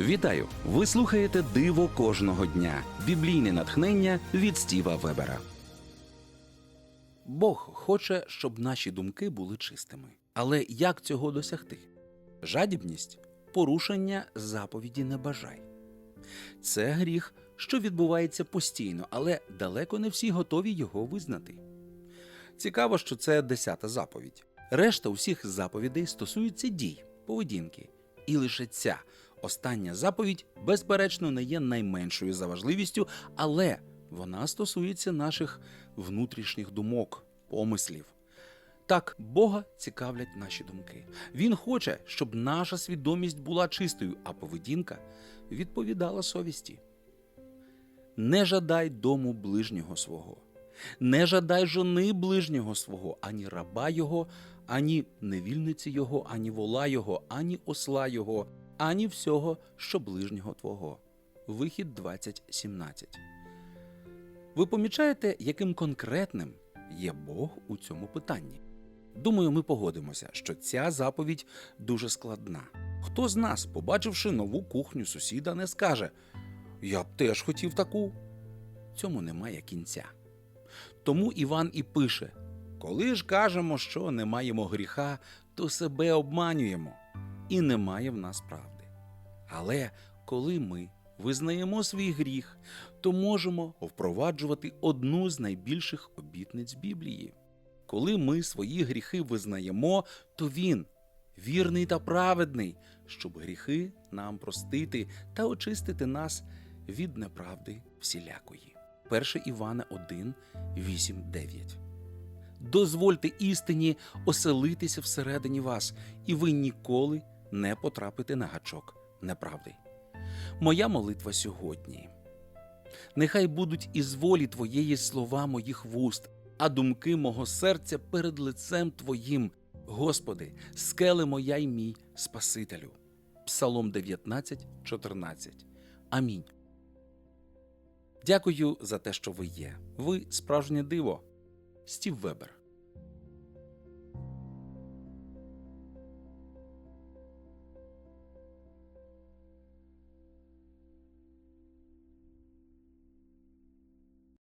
Вітаю! Ви слухаєте Диво кожного дня. Біблійне натхнення від Стіва Вебера. Бог хоче, щоб наші думки були чистими. Але як цього досягти? Жадібність порушення заповіді не бажай. Це гріх, що відбувається постійно, але далеко не всі готові його визнати. Цікаво, що це десята заповідь. Решта усіх заповідей стосуються дій, поведінки. І лише ця остання заповідь, безперечно, не є найменшою за важливістю, але вона стосується наших внутрішніх думок, помислів. Так, Бога цікавлять наші думки. Він хоче, щоб наша свідомість була чистою, а поведінка відповідала совісті. Не жадай дому ближнього свого, не жадай жони ближнього свого, ані раба його, ані невільниці його, ані вола його, ані осла його, ані всього, що ближнього твого. Вихід 20.17. Ви помічаєте, яким конкретним є Бог у цьому питанні? Думаю, ми погодимося, що ця заповідь дуже складна. Хто з нас, побачивши нову кухню сусіда, не скаже Я б теж хотів таку. Цьому немає кінця. Тому Іван і пише: коли ж кажемо, що не маємо гріха, то себе обманюємо, і немає в нас правди. Але коли ми визнаємо свій гріх, то можемо впроваджувати одну з найбільших обітниць Біблії. Коли ми свої гріхи визнаємо, то Він вірний та праведний, щоб гріхи нам простити та очистити нас від неправди всілякої. 1 Івана 1, 8, 9. Дозвольте істині оселитися всередині вас, і ви ніколи не потрапите на гачок неправди. Моя молитва сьогодні. Нехай будуть із волі Твоєї слова моїх вуст, а думки мого серця перед лицем Твоїм, Господи, скеле моя й мій Спасителю. Псалом 19, 14. Амінь. Дякую за те, що ви є. Ви справжнє диво. Стів Вебер.